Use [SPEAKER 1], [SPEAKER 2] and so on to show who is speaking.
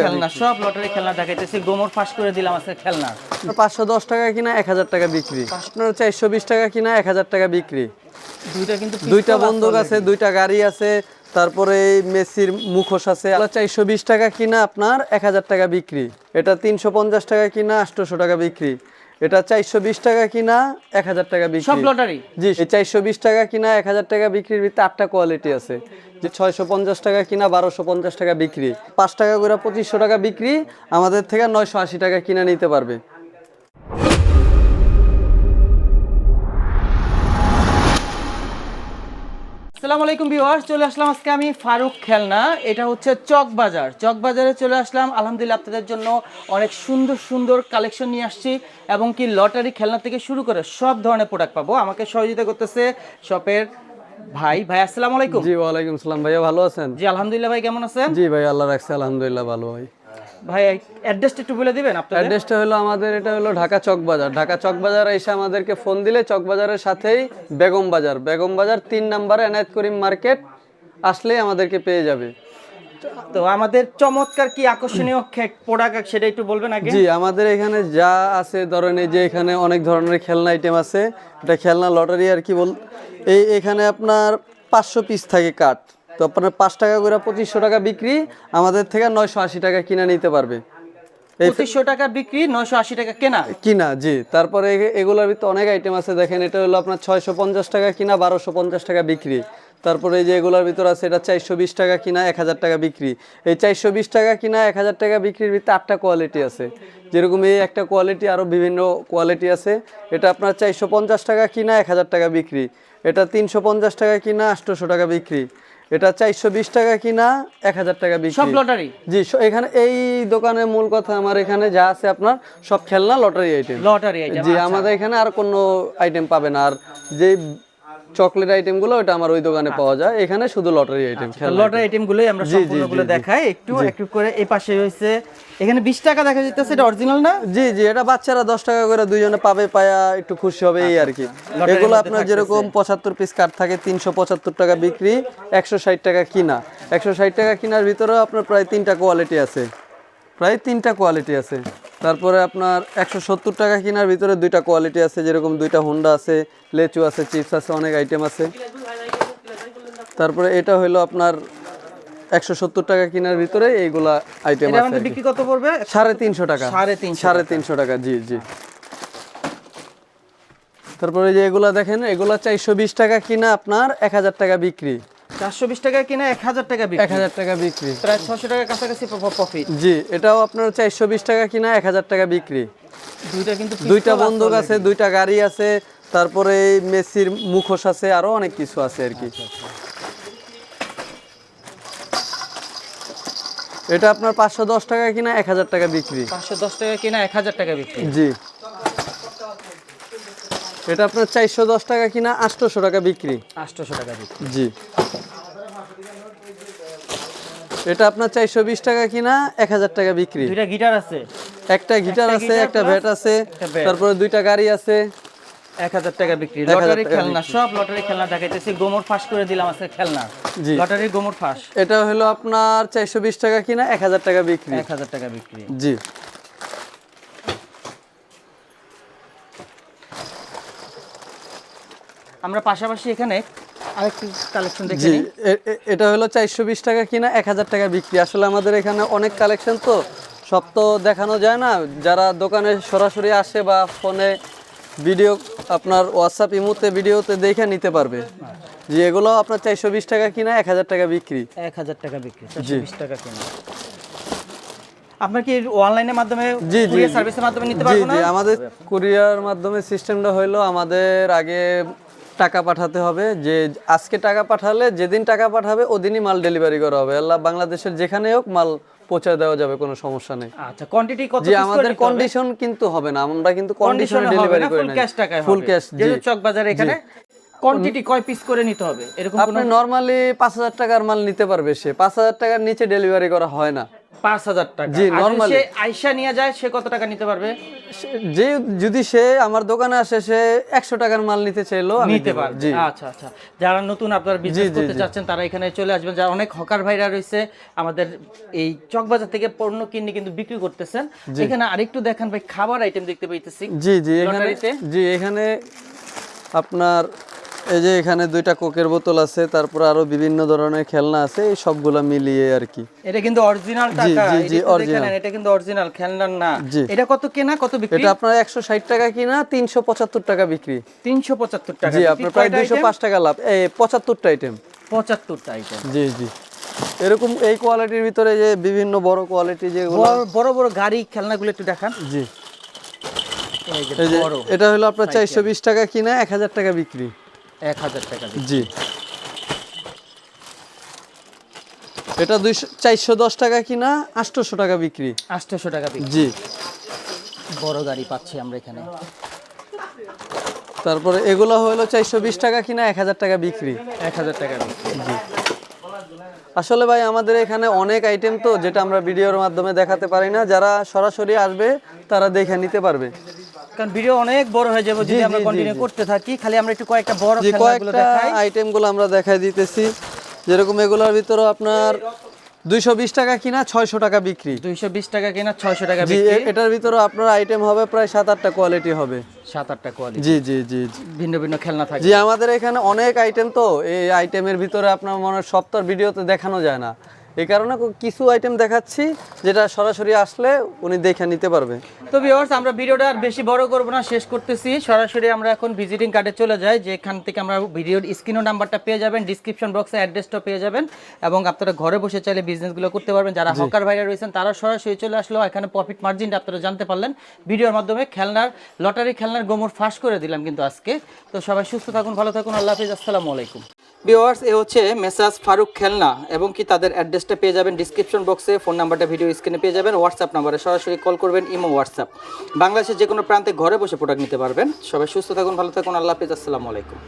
[SPEAKER 1] খেলনা সব লটারি খেলনা দেখাইতেছি। গোমর ফাঁস করে দিলাম আজকে খেলনা।
[SPEAKER 2] পাঁচশো দশ টাকা কিনা এক হাজার টাকা বিক্রি। আপনার চারশো বিশ টাকা কিনা এক হাজার টাকা বিক্রি।
[SPEAKER 1] দুইটা কিন্তু
[SPEAKER 2] দুইটা বন্দুক আছে দুইটা গাড়ি আছে তারপরে এই মেসির মুখোশ আছে। চারশো বিশ টাকা কিনা আপনার এক হাজার টাকা বিক্রি। এটা তিনশো পঞ্চাশ টাকা কিনা আটশোশো টাকা বিক্রি। এটা চারশো বিশ টাকা কিনা এক হাজার টাকা
[SPEAKER 1] সব
[SPEAKER 2] বিক্রি
[SPEAKER 1] লটারি?
[SPEAKER 2] জি চারশো বিশ টাকা কিনা এক হাজার টাকা বিক্রির ভিতরে আটটা কোয়ালিটি আছে। যে ছয়শো পঞ্চাশ টাকা কিনা বারোশো পঞ্চাশ টাকা বিক্রি। পাঁচ টাকা করে পঁচিশশো টাকা বিক্রি আমাদের থেকে নয়শো আশি টাকা কিনা নিতে পারবে।
[SPEAKER 1] আসসালামু আলাইকুম ভিউয়ার্স চলে আসলাম আজকে আমি ফারুক খেলনা। এটা হচ্ছে চক বাজার। চক বাজারে চলে আসলাম আলহামদুলিল্লাহ আপনাদের জন্য অনেক সুন্দর সুন্দর কালেকশন নিয়ে আসছি এবং কি লটারি খেলনা থেকে শুরু করে সব ধরনের প্রোডাক্ট পাবো। আমাকে সহযোগিতা করতেছে শপের ভাই। ভাই আসসালামু আলাইকুম।
[SPEAKER 2] জি ওয়ালাইকুম সালাম ভাইয়া ভালো আছেন?
[SPEAKER 1] জি আলহামদুলিল্লাহ ভাই কেমন আছেন?
[SPEAKER 2] জি ভাই আল্লাহ রাখছে আলহামদুলিল্লাহ ভালো ভাই।
[SPEAKER 1] ভাই অ্যাড্রেসটা একটু বলে দিবেন আপনাদের?
[SPEAKER 2] অ্যাড্রেসটা হলো আমাদের এটা হলো ঢাকা চক বাজার ঢাকা চক বাজার এসে আমাদেরকে ফোন দিলে চক বাজারের সাথেই বেগম বাজার। বেগম বাজার তিন নম্বরে এনায়েত করিম মার্কেট আসলেই আমাদেরকে পেয়ে যাবে।
[SPEAKER 1] তো আমাদের চমৎকার কি আকর্ষণীয় প্রোডাক্ট সেটা একটু বলবেন আগে?
[SPEAKER 2] জি আমাদের এখানে যা আছে ধরেন এই যে এখানে অনেক ধরনের খেলনা আইটেম আছে এটা খেলনা লটারি আর কি বল এই এখানে আপনার পাঁচশো পিস থাকে কাঠ তো আপনার পাঁচ টাকা করে পঁচিশশো টাকা বিক্রি আমাদের থেকে নয়শো আশি টাকা কিনে নিতে পারবে। এই
[SPEAKER 1] পঁচিশশো টাকা বিক্রি নয়শো আশি টাকা কেনা।
[SPEAKER 2] কিনা জি। তারপরে এগুলোর ভিতরে অনেক আইটেম আছে দেখেন এটা হলো আপনার ছয়শো পঞ্চাশ টাকা কিনা বারোশো পঞ্চাশ টাকা বিক্রি। তারপরে এই যে এগুলোর ভিতর আছে এটা চারশো বিশ টাকা কিনা এক হাজার টাকা বিক্রি। এই চারশো বিশ টাকা কিনা এক হাজার টাকা বিক্রির ভিতরে আটটা কোয়ালিটি আছে। যেরকম এই একটা কোয়ালিটি আরও বিভিন্ন কোয়ালিটি আছে। এটা আপনার চারশো পঞ্চাশ টাকা কিনা এক হাজার টাকা বিক্রি। এটা তিনশো পঞ্চাশ টাকা কিনা আটশোশো টাকা বিক্রি। এটা চারশো বিশ টাকা কিনা এক হাজার টাকা বিক্রি।
[SPEAKER 1] সব লটারি?
[SPEAKER 2] জি এখানে এই দোকানের মূল কথা আমার এখানে যা আছে আপনার সব খেলনা লটারি আইটেম
[SPEAKER 1] লটারি আইটেম
[SPEAKER 2] জি আমাদের এখানে আর কোনো আইটেম পাবেন না। আর যে চকলেট আইটেমগুলো ওটা আমার ওই দোকানে পাওয়া যায়। এখানে শুধু লটারি আইটেম খেলনা
[SPEAKER 1] লটারি আইটেম। গুলোই আমরা সম্পূর্ণগুলো দেখাই। একটু একটু করে এই পাশে হয়েছে। এখানে বিশ টাকা দেখা যাইতেছে এটা অরিজিনাল না?
[SPEAKER 2] জি জি এটা বাচ্চারা দশ টাকা করে দুইজনে পাবে পায়া একটু খুশি হবে এই আর কি। এগুলো আপনার যেরকম পঁচাত্তর পিস কাঠ থাকে তিনশো পঁচাত্তর টাকা বিক্রি একশো ষাট টাকা কিনা। একশো ষাট টাকা কেনার ভিতরেও আপনার প্রায় তিনটা কোয়ালিটি আছে। প্রায় তিনটা কোয়ালিটি আছে। তারপরে আপনার একশো সত্তর টাকা কেনার ভিতরে দুইটা কোয়ালিটি আছে যেরকম দুইটা হোন্ডা আছে লেচু আছে চিপস আছে অনেক আইটেম আছে। তারপরে এটা হলো আপনার একশো সত্তর টাকা কেনার ভিতরে এইগুলা আইটেম আছে।
[SPEAKER 1] বিক্রি কত পড়বে?
[SPEAKER 2] সাড়ে তিনশো টাকা।
[SPEAKER 1] সাড়ে
[SPEAKER 2] সাড়ে তিনশো টাকা জি জি। তারপরে যে এগুলা দেখেন এগুলা চারশো বিশ টাকা কিনা আপনার এক হাজার টাকা বিক্রি।
[SPEAKER 1] চারশো বিশ টাকা কিনা এক হাজার টাকা
[SPEAKER 2] এক
[SPEAKER 1] বিক্রি
[SPEAKER 2] হাজার টাকা বিক্রি।
[SPEAKER 1] প্রায় ছশো টাকার কাছাকাছি প্রফিট
[SPEAKER 2] জি এটাও আপনার চারশো বিশ টাকা কিনা এক হাজার টাকা বিক্রি।
[SPEAKER 1] দুইটা কিন্তু
[SPEAKER 2] দুইটা বন্দুক আছে দুইটা গাড়ি আছে তারপরে মেসির মুখোশ আছে আরও অনেক কিছু আছে আর কি। এটা আপনার পাঁচশো দশ টাকা কিনা এক হাজার টাকা বিক্রি।
[SPEAKER 1] পাঁচশো দশ টাকা কিনা এক হাজার টাকা বিক্রি।
[SPEAKER 2] জি। এটা আপনার চারশো দশ টাকা কিনা আটশোশো টাকা বিক্রি।
[SPEAKER 1] আটশোশো টাকা বিক্রি।
[SPEAKER 2] জি। এটা আপনার চারশো বিশ টাকা কিনা এক হাজার টাকা বিক্রি।
[SPEAKER 1] দুইটা গিটার আছে।
[SPEAKER 2] একটা গিটার আছে একটা ভ্যাট আছে তারপরে দুইটা গাড়ি আছে।
[SPEAKER 1] এক হাজার টাকা বিক্রি। লটারি খেলনা সব লটারি খেলনা দেখাইতেছি। গোমর ফাঁস করে দিলাম আজকে খেলনা।
[SPEAKER 2] জি।
[SPEAKER 1] লটারির গোমর ফাঁস।
[SPEAKER 2] এটা হলো আপনার চারশো বিশ টাকা কিনা এক হাজার টাকা বিক্রি।
[SPEAKER 1] এক হাজার টাকা বিক্রি।
[SPEAKER 2] জি।
[SPEAKER 1] আমরা পাশাপাশি এখানে আরেকটি কালেকশন দেখে
[SPEAKER 2] এটা হলো চারশো বিশ টাকা কিনা এক হাজার টাকা বিক্রি। আসলে আমাদের এখানে অনেক কালেকশন তো সব তো দেখানো যায় না। যারা দোকানে সরাসরি আসে বা ফোনে ভিডিও আপনার হোয়াটসঅ্যাপ ইমুতে ভিডিওতে দেখে নিতে পারবে। জি এগুলো আপনার চারশো বিশ টাকা কিনা এক হাজার টাকা বিক্রি।
[SPEAKER 1] এক হাজার টাকা বিক্রি চারশো বিশ টাকা কিনা। আপনার কি অনলাইনের মাধ্যমে
[SPEAKER 2] জি, জি,
[SPEAKER 1] সার্ভিসের মাধ্যমে নিতে
[SPEAKER 2] জি
[SPEAKER 1] পারব না?
[SPEAKER 2] আমাদের কুরিয়ার মাধ্যমে সিস্টেমটা হলো আমাদের আগে টাকা পাঠাতে হবে যে আজকে টাকা পাঠালে যেদিন টাকা পাঠাবে ওদিনই মাল ডেলিভারি করা হবে। আল্লাহ বাংলাদেশের যেখানে হোক মাল পৌঁছে দেওয়া যাবে কোনো সমস্যা নেই।
[SPEAKER 1] আচ্ছা কোয়ান্টিটি কত
[SPEAKER 2] জি আমাদের কন্ডিশন কিন্তু হবে না আমরা কিন্তু কন্ডিশনে ডেলিভারি করি না ফুল
[SPEAKER 1] ক্যাশ টাকায়
[SPEAKER 2] ফুল ক্যাশ
[SPEAKER 1] যেহেতু চক বাজার এখানে কোয়ান্টিটি কয় পিস করে নিতে হবে? এরকম
[SPEAKER 2] আপনি নরমালি পাঁচ হাজার টাকার মাল নিতে পারবে সে পাঁচ হাজার টাকার নিচে ডেলিভারি করা হয় না।
[SPEAKER 1] পাঁচ হাজার টাকা।
[SPEAKER 2] জি, normally।
[SPEAKER 1] সে আইসা নিয়ে যায় সে কত টাকা নিতে পারবে?
[SPEAKER 2] যে যদি সে আমার দোকানে আসে সে একশো টাকার মাল নিতে চাইলো
[SPEAKER 1] নিতে পারবে।
[SPEAKER 2] জি।
[SPEAKER 1] আচ্ছা আচ্ছা। যারা নতুন আপনার বিজনেস করতে চাচ্ছেন তারা এখানে চলে আসবেন। যারা অনেক হকার ভাইরা রয়েছে আমাদের এই চকবাজার থেকে পণ্য কিনে কিন্তু বিক্রি করতেছেন। এখানে আরেকটু দেখেন ভাই খাবার আইটেম দেখতে পাইতেছি।
[SPEAKER 2] জি জি এখানে? জি এখানে আপনার এই যে এখানে দুইটা কোকের বোতল আছে তারপর আরও বিভিন্ন ধরনের খেলনা আছে এই সবগুলা মিলিয়ে আর কি।
[SPEAKER 1] এটা কিন্তু অরিজিনাল টাকা
[SPEAKER 2] জি, জি।
[SPEAKER 1] নেন, এটা কিন্তু অরিজিনাল খেলনার না। এটা কত কেনা কত বিক্রি?
[SPEAKER 2] এটা আপনার একশো ষাট টাকা কিনা তিনশো পঁচাত্তর টাকা বিক্রি।
[SPEAKER 1] তিনশো পঁচাত্তর টাকা
[SPEAKER 2] জি আপনার প্রায় দুইশো পাঁচ টাকা লাভ। এই পঁচাত্তরটা আইটেম
[SPEAKER 1] পঁচাত্তরটা আইটেম
[SPEAKER 2] জি জি। এরকম এই কোয়ালিটির ভিতরে যে বিভিন্ন বড় কোয়ালিটি যেগুলো
[SPEAKER 1] বড় বড় গাড়ি খেলনাগুলো একটু দেখান।
[SPEAKER 2] জি। এটা হলো আপনার চারশো বিশ টাকা কিনা এক হাজার টাকা বিক্রি।
[SPEAKER 1] এক হাজার টাকা।
[SPEAKER 2] জি। এটা দুইশো চারশো দশ টাকা কিনা আটশোশো টাকা বিক্রি।
[SPEAKER 1] আটশোশো টাকা বিক্রি।
[SPEAKER 2] জি।
[SPEAKER 1] বড় গাড়ি পাচ্ছি আমরা এখানে।
[SPEAKER 2] তারপরে এগুলো হলো চারশো বিশ টাকা কিনা এক হাজার টাকা বিক্রি।
[SPEAKER 1] এক হাজার টাকা বিক্রি।
[SPEAKER 2] আসলে ভাই আমাদের এখানে অনেক আইটেম তো যেটা আমরা ভিডিওর মাধ্যমে দেখাতে পারি না যারা সরাসরি আসবে তারা দেখে নিতে পারবে।
[SPEAKER 1] কারণ ভিডিও অনেক বড় হয়ে যাবে যদি আমরা কন্টিনিউ করতে থাকি। খালি আমরা একটু কয়েকটা বড় খেলনাগুলো দেখাই।
[SPEAKER 2] আইটেমগুলো আমরা দেখাই দিতেছি। যেরকম এগুলোর ভিতরে আপনার দুইশো বিশ টাকা কিনা ছয়শো টাকা বিক্রি।
[SPEAKER 1] দুইশো বিশ টাকা কিনা ছয়শো টাকা বিক্রি।
[SPEAKER 2] এটার ভিতরে আপনার আইটেম হবে প্রায় সাত আটটা কোয়ালিটি হবে।
[SPEAKER 1] সাত আটটা কোয়ালিটি
[SPEAKER 2] জি জি জি
[SPEAKER 1] ভিন্ন ভিন্ন খেলনা থাকে।
[SPEAKER 2] জি আমাদের এখানে অনেক আইটেম তো। এই আইটেমের ভিতরে আপনার মনে হয় আর ভিডিওতে দেখানো যায় না। এই কারণে কিছু আইটেম দেখাচ্ছি যেটা সরাসরি আসলে উনি দেখে নিতে পারবে।
[SPEAKER 1] তো ভিউয়ার্স আমরা ভিডিওটা আর বেশি বড় করব না শেষ করতেছি। সরাসরি আমরা এখন ভিজিটিং কার্ডে চলে যাই যেখান থেকে আমরা ভিডিওর স্ক্রিনও নাম্বারটা পেয়ে যাবেন ডিসক্রিপশন বক্সে অ্যাড্রেসটা পেয়ে যাবেন এবং আপনারা ঘরে বসে চাইলে বিজনেসগুলো করতে পারবেন। যারা হকার ভাইরা রয়েছেন তারা সরাসরি চলে আসলো। এখানে প্রফিট মার্জিনটা আপনারা জানতে পারলেন। ভিডিওর মাধ্যমে খেলনার লটারি খেলনার গোমর ফাঁস করে দিলাম কিন্তু আজকে। তো সবাই সুস্থ থাকুন ভালো থাকুন আল্লাহ হাফিজ আসসালামু আলাইকুম। ভিউয়ার্স এ হচ্ছে মেসাজ ফারুক খেলনা এবং কি তাদের অ্যাড্রেসটা পেয়ে যাবেন ডিসক্রিপশন বক্সে ফোন নাম্বারটা ভিডিও স্ক্রিনে পেয়ে যাবেন হোয়াটসঅ্যাপ নাম্বারে সরাসরি কল করবেন, ইমো হোয়াটসঅ্যাপ বাংলাদেশের যে কোনো প্রান্তে ঘরে বসে প্রোডাক্ট নিতে পারবেন। সবাই সুস্থ থাকুন, ভালো থাকুন, আল্লাহ হাফিজ, আসসালামু আলাইকুম।